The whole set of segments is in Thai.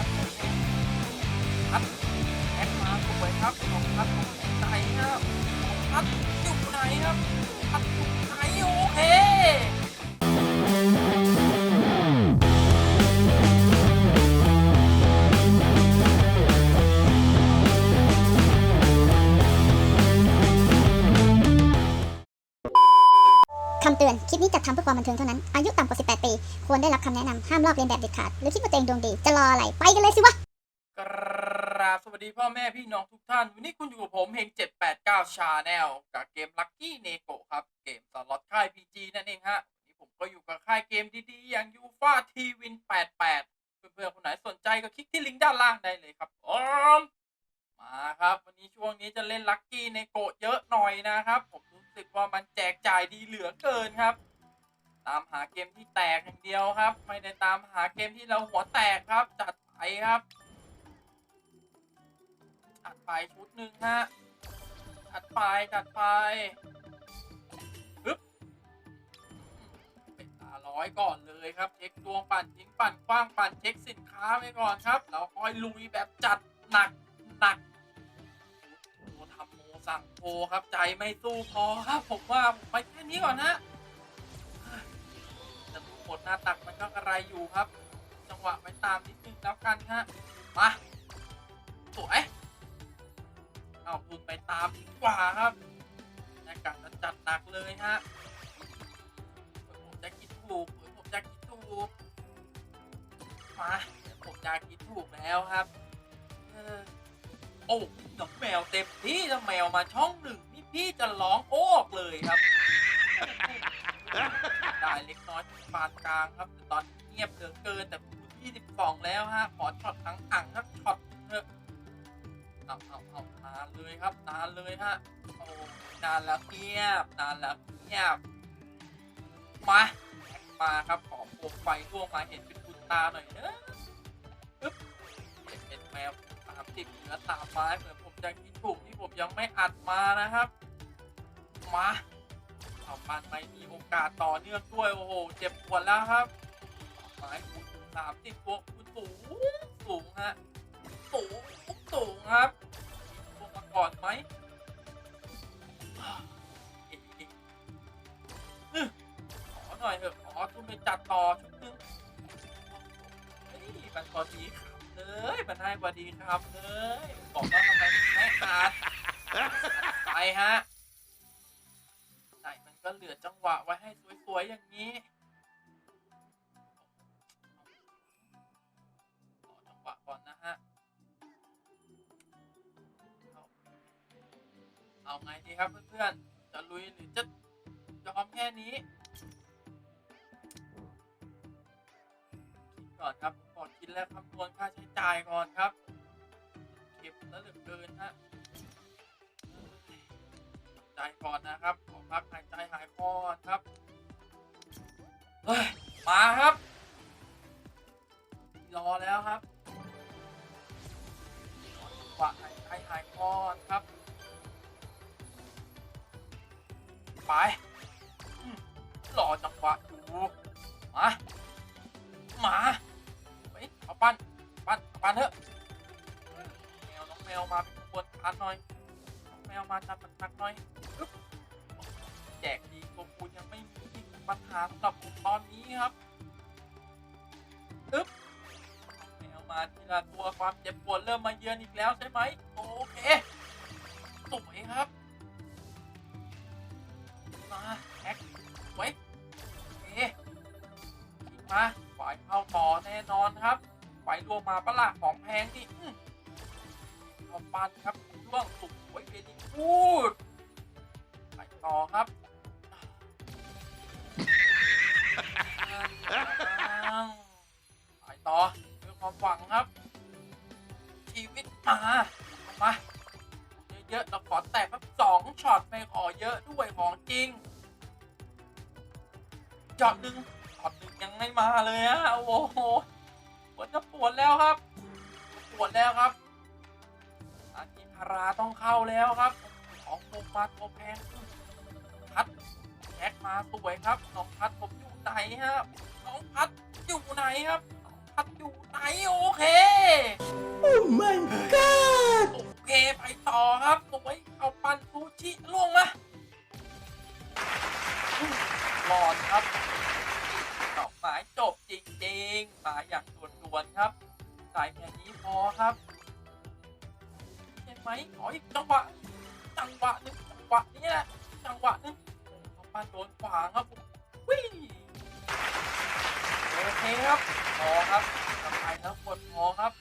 มาตัวเองพัดแท็กมาสวยครับผมครับผมไหนครับผมครับอยู่ไหนครับครับอยู่ไหนโอเคำเตือน คลิปนี้จัดทำเพื่อความบันเทิงเท่านั้น อายุต่ำกว่า 18 ปี ควรได้รับคำแนะนำห้ามลอกเลียนแบบเด็ดขาด หรือคิดว่าตัวเองดวงดี จะรออะไร ไปกันเลยสิวะ กราบสวัสดีพ่อแม่พี่น้องทุกท่าน วันนี้คุณอยู่กับผมเฮง789ชาแนลกับเกม Lucky n e g o ครับ เกมสล็อตค่าย PG นั่นเองฮะ วันนี้ผมก็อยู่กับค่ายเกมดีๆ อย่าง u f a t w i n 88 เพื่อนๆคนไหนสนใจก็คลิกที่ลิงก์ด้านล่างได้เลยครับผม มาครับ วันนี้ช่วงนี้จะเล่น Lucky n e g o เยอะหน่อยนะครับ ผมรู้สึกว่ามันแจกจ่ายดีเหลือเกินครับ ตามหาเกมที่แตกอย่างเดียวครับ ไม่ได้ตามหาเกมที่เราหัวแตกครับ จัดไปครับจัดไปชุดหนึ่งฮะจัดไปจัดไปปึ๊บเป็นตาร้อยก่อนเลยครับ เช็คดวงปั่นทิ้งปั่นคว้างปั่นเช็คสินค้าไว้ก่อนครับแล้วค่อยลุยแบบจัดหนักหนัก สั่งโพครับใจไม่สู้พอครับผมว่าผมไปแค่นี้ก่อนนะแต่หมดหน้าตักมันก็กระไรอยู่ครับ จังหวะไปตามนิดนึงแล้วกันฮะมาสวยเอาทุนไปตามดีกว่าครับในการจะจัดหนักเลยฮะผมจะคิดถูกผมจะคิดถูกมาผมจะคิดถูกแล้วครับ เออ โอ้น้องแมวเต็มที่ถ้าแมวมาช่องหนึ่งนี่พี่จะร้องโอ๊กเลยครับ ได้เล็กน้อยปานกลางครับแต่ตอนนี้เงียบเหลือเกินแต่ที่12แล้วฮะขอช็อตทั้งอ่างครับช็อตเถอะเอาเอาเอานานเลยครับนานเลยฮะโอ้นานแล้วเงียบนานแล้วเงียบมาแท็กมาครับขอโคมไฟร่วงมาเห็นเป็นคุณตาหน่อยเนอะปึ๊บเห็นเป็นแมว สามสิบเหลือสามไม้เหมือนผมจะคิดถูกที่ผมยังไม่อัดมานะครับ มาเอาปานไม่มีโอกาสต่อเนื่องด้วย โอ้โห เจ็บปวดแล้วครับไม้คูณสามสิบบวกคูณสูงสูงฮะสูงสูงครับลงมาก่อนไหมขอหน่อยเถอะขอทุนไปจัดต่อชุดนึงเฮ้ยมันพอดีครับ เลยมันให้พอดีครับเลยบอกว่าทำไมถึงไม่ขาดไปฮะไหนมันก็เหลือจังหวะไว้ให้สวยๆอย่างนี้ขอจังหวะก่อนนะฮะเอาไงดีครับเพื่อนๆ จะลุยหรือจะยอมแค่นี้คิดก่อนครับก่อนคิด แล้วคำนวณค่าใช้จ่ายก่อนครับ เก็บแล้วเหลือเกินฮะใจก่อนนะครับ ขอพักหายใจหายคอครับเฮ้ยมาครับ รอแล้วครับจังหวะหายใจหายคอครับ ไปรอจังหวะอยู่มา มา ปันเอานเถอะแมวน้องแมวมาเป็นขบวนการหน่อยน้องแมวมาจัดมันทักหน่อยแจกดีตัวคูณยังไม่มีปัญหาสำหรับผมตอนนี้ครับอึ๊บแมวมาทีละตัวความเจ็บปวดเริ่มมาเยือนอีกแล้วใช่ไหมโอเคสวยครับ มาปะละของแพงนี่อื้อเอาปันครับช่วงสุกไว้เบดีพูดไปต่อครับไปต่อด้วยความหวังครับ ชีวิตมามาเยอะๆเราขอแตกสักสองช็อตไม่ขอเยอะด้วยของจริงจอดหนึ่งช็อตหนึ่งยังไม่มาเลยฮะโอ้โห มืนจะปวดแล้วครับ ปวดแล้วครับอากิพาราต้องเข้าแล้วครับของผมมาตัวแพงพัดแท็กมาสวยครับสองพัดผมอยู่ไหนฮะสองพัดอยู่ไหนครับสองพัดอยู่ไหนโอเคโอ้ my god โอเคไปต่อครับสวยเอาปันซูชิล่วงมาหลอดครับดอกหมายจบจริงๆมายอย่างสวน ๆครับสายแค่นี้พอครับใช่ไหมขออีกจังหวะจังหวะนึงจังหวะนี้แหละจังหวะนึงโอ้เอาปันโดนขวางครับวิ่งโอเคครับพอครับทำไมแล้วกดพอครับ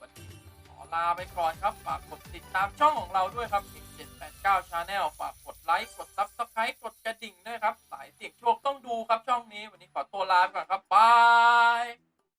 วันนี้ขอลาไปก่อนครับฝากกดติดตามช่องของเราด้วยครับอีก789 Channel ฝากกด ไลค์ กด Subscribe กดกระดิ่งด้วยครับ สายเสียงโชคต้องดูครับช่องนี้ วันนี้ขอตัวลาไปก่อนครับ บาย